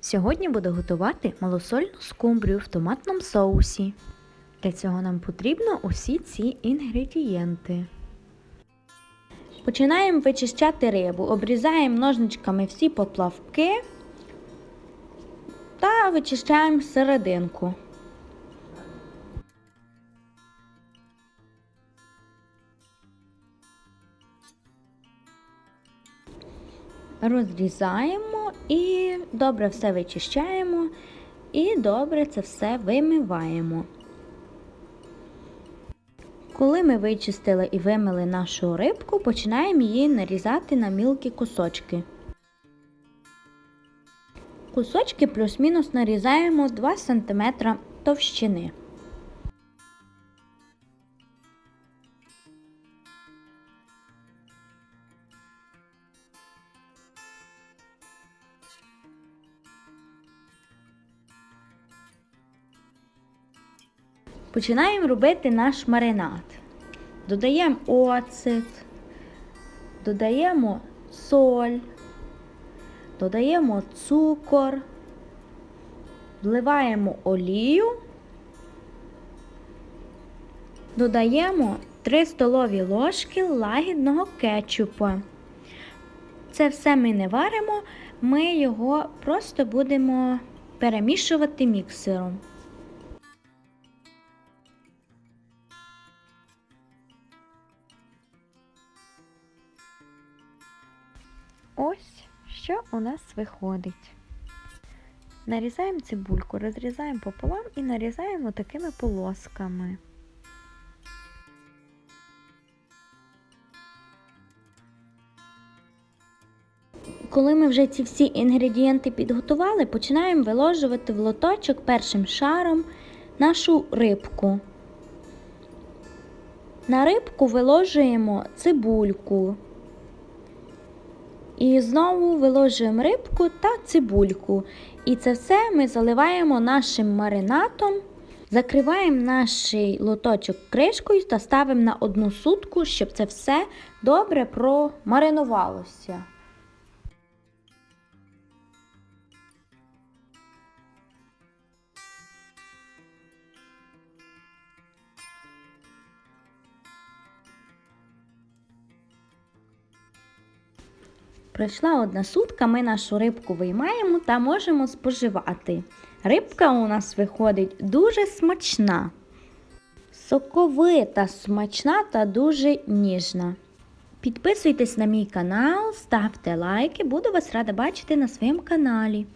Сьогодні буду готувати малосольну скумбрію в томатному соусі. Для цього нам потрібно усі ці інгредієнти. Починаємо вичищати рибу, обрізаємо ножничками всі поплавки та вичищаємо серединку. Розрізаємо і добре все вичищаємо і добре це все вимиваємо. Коли ми вичистили і вимили нашу рибку, починаємо її нарізати на мілкі кусочки. Кусочки плюс-мінус нарізаємо 2 см товщини. Починаємо робити наш маринад. Додаємо оцет, додаємо соль, додаємо цукор, вливаємо олію, додаємо 3 столові ложки лагідного кетчупу. Це все ми не варимо, ми його просто будемо перемішувати міксером. Ось що у нас виходить. Нарізаємо цибульку, розрізаємо пополам і нарізаємо такими полосками. Коли ми вже ці всі інгредієнти підготували, починаємо виложувати в лоточок першим шаром нашу рибку. На рибку виложуємо цибульку. І знову виложуємо рибку та цибульку. І це все ми заливаємо нашим маринатом, закриваємо наш лоточок кришкою та ставимо на одну сутку, щоб це все добре промаринувалося. Пройшла одна сутка, ми нашу рибку виймаємо та можемо споживати. Рибка у нас виходить дуже смачна, соковита, смачна та дуже ніжна. Підписуйтесь на мій канал, ставте лайки, буду вас рада бачити на своєму каналі.